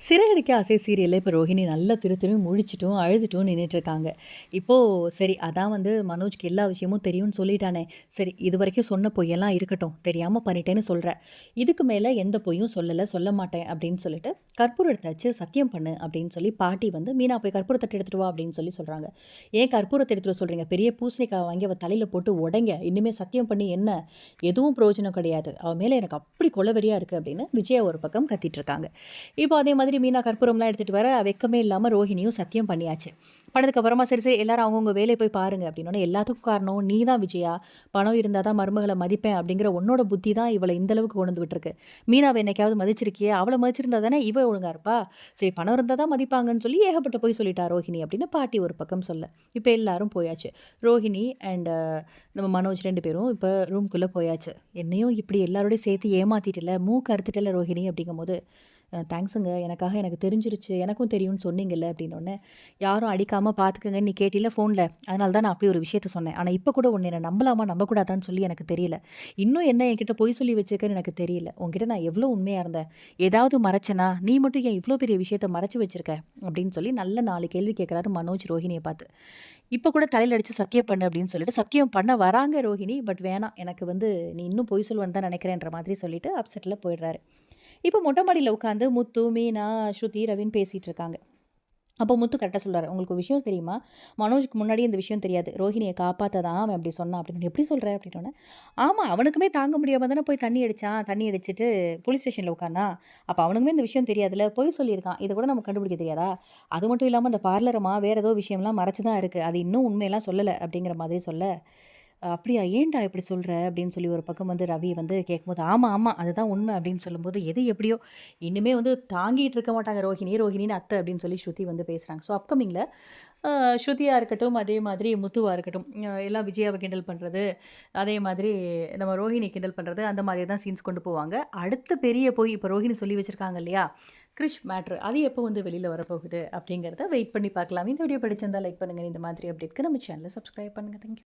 சிறையடிக்க ஆசை சீரியலில் இப்போ ரோஹிணி நல்லா திரு திரும்பி முழிச்சிட்டும் அழுதுட்டும் நின்றுட்டு இருக்காங்க இப்போது சரி அதான் வந்து மனோஜ்க்கு எல்லா விஷயமும் தெரியும்னு சொல்லிட்டானே. சரி இது வரைக்கும் சொன்ன பொய்யெல்லாம் இருக்கட்டும் தெரியாமல் பண்ணிட்டேன்னு சொல்கிறேன் இதுக்கு மேலே எந்த பொய்யும் சொல்லலை சொல்ல மாட்டேன் அப்படின்னு சொல்லிட்டு கற்பூரத்தை வச்சு சத்தியம் பண்ணு அப்படின்னு சொல்லி பாட்டி வந்து மீனா போய் கற்பூரத்தை எடுத்துட்டு வா அப்படின்னு சொல்லி சொல்கிறாங்க ஏன் கற்பூரத்தை எடுத்துகிட்டு சொல்கிறீங்க பெரிய பூசணிக்காய் வாங்கி அவள் தலையில் போட்டு உடைங்க. இனிமேல் சத்தியம் பண்ணி என்ன? எதுவும் பிரயோஜனம் கிடையாது. அவள் மேலே எனக்கு அப்படி கொலவெறியாக இருக்குது அப்படின்னு விஜயா ஒரு பக்கம் கத்திட்டு இருக்காங்க இப்போ அதே மாதிரி மாதிரி மீனா கற்பூரம்லாம் எடுத்துகிட்டு வர வெக்கமே இல்லாமல் ரோஹிணியும் சத்தியம் பண்ணியாச்சு. பண்ணதுக்கப்புறமா சரி சரி எல்லாரும் அவங்கவுங்க வேலையை போய் பாருங்க அப்படின்னோடனே எல்லாத்துக்கும் காரணம் நீ தான் விஜயா. பணம் இருந்தால் தான் மருமகளை மதிப்பேன் அப்படிங்கிற உன்னோட புத்தி தான் இவளை இந்தளவுக்கு கொண்டு வந்து விட்டுருக்கு. மீனாவை என்னைக்காவது மதிச்சிருக்கியே அவளை மதிச்சிருந்தா தானே இவ ஒழுங்கா இருப்பா? சரி பணம் இருந்தால் தான் மதிப்பாங்கன்னு சொல்லி ஏகப்பட்ட போய் சொல்லிட்டா ரோஹிணி அப்படின்னு பாட்டி ஒரு பக்கம் சொல்ல. இப்போ எல்லாரும் போயாச்சு. ரோஹிணி அண்ட் uh, நம்ம மனோஜ் ரெண்டு பேரும் இப்போ ரூம்குள்ளே போயாச்சு. என்னையும் இப்படி எல்லாரோடையும் சேர்த்து ஏமாத்திட்டல மூக்கு அறுத்துட்டல ரோஹிணி அப்படிங்கும்போது தேங்க்ஸுங்க எனக்காக எனக்கு தெரிஞ்சிருச்சு. எனக்கும் தெரியும்னு சொன்னீங்கல்ல? அப்படின்னோடனே யாரும் அடிக்காமல் பார்த்துக்கங்க நீ கேட்டில ஃபோனில் அதனால தான் நான் அப்படி ஒரு விஷயத்த சொன்னேன். ஆனால் இப்போ கூட ஒன்று என்ன நம்பலாமா? நம்பக்கூடாதான்னு சொல்லி எனக்கு தெரியல. இன்னும் என்ன என்கிட்ட பொய் சொல்லி வச்சிருக்கேன்னு எனக்கு தெரியல. உங்ககிட்ட நான் எவ்வளோ உண்மையாக இருந்தேன்? ஏதாவது மறைச்சனா? நீ மட்டும் ஏன் இவ்வளோ பெரிய விஷயத்த மறைச்சி வச்சிருக்க? அப்படின்னு சொல்லி நல்ல நாலு கேள்வி கேட்குறாரு மனோஜ் ரோஹிணியை பார்த்து. இப்போ கூட தலையில் அடித்து சத்தியம் பண்ணு அப்படின்னு சொல்லிட்டு சத்தியம் பண்ண வராங்க ரோஹிணி பட் வேணாம். எனக்கு வந்து நீ இன்னும் பொய் சொல்லுவேன்னு தான் நினைக்கிறேன்ற மாதிரி சொல்லிட்டு அப்செட்டில் போயிடுறாரு. இப்போ மொட்டை மாடியில் உட்காந்து முத்து மீனா ஸ்ருதி ரவின்னு பேசிகிட்டு இருக்காங்க. அப்போ முத்து கரெக்டாக சொல்கிறார் உங்களுக்கு ஒரு விஷயம் தெரியுமா? மனோஜுக்கு முன்னாடி இந்த விஷயம் தெரியாது. ரோஹிணியை காப்பாற்ற தான் அவன் அப்படி சொன்னான். அப்படின்னு எப்படி சொல்கிற அப்படின்னோடனே ஆமாம் அவனுக்குமே தாங்க முடியாமல் தானே போய் தண்ணி அடித்தான் தண்ணி அடிச்சுட்டு போலீஸ் ஸ்டேஷனில் உட்காந்தான் அப்போ அவனுக்குமே இந்த விஷயம் தெரியாதுல்ல. போய் சொல்லியிருக்கான். இதை கூட நம்ம கண்டுபிடிக்க தெரியாதா? அது மட்டும் இல்லாமல் அந்த பார்லருமா வேறு ஏதோ விஷயம்லாம் மறைச்சி தான் இருக்குது அது இன்னும் உண்மையெல்லாம் சொல்லலை. அப்படிங்கிற மாதிரி சொல்ல அப்படியா ஏன்டா இப்படி சொல்கிற அப்படின்னு சொல்லி ஒரு பக்கம் வந்து ரவி வந்து கேட்கும்போது ஆமாம் ஆமாம் அதுதான் உண்மை. அப்படின்னு சொல்லும்போது எது எப்படியோ இன்னுமே வந்து தாங்கிட்டு இருக்க மாட்டாங்க ரோஹிணி ரோஹிணின்னு அத்தை அப்படின்னு சொல்லி ஸ்ருதி வந்து பேசுகிறாங்க ஸோ அப்கமிங்கில் ஸ்ருதியாக இருக்கட்டும் அதே மாதிரி முத்துவாக இருக்கட்டும் எல்லாம் விஜயாவை கிண்டல் பண்ணுறது அதே மாதிரி நம்ம ரோஹிணி கிண்டல் பண்ணுறது அந்த மாதிரி தான் சீன்ஸ் கொண்டு போவாங்க. அடுத்த பெரிய போய் இப்போ ரோஹிணி சொல்லி வச்சுருக்காங்க இல்லையா கிறிஷ் மேட்ரு அது எப்போ வந்து வெளியில் வரப்போகுது அப்படிங்கிறத வெயிட் பண்ணி பார்க்கலாம். இந்த வீடியோ படிச்சிருந்தால் லைக் பண்ணுங்கள் இந்த மாதிரி அப்டேட்க்கு நம்ம சேனலை சப்ஸ்கிரைப் பண்ணுங்கள் தேங்க்யூ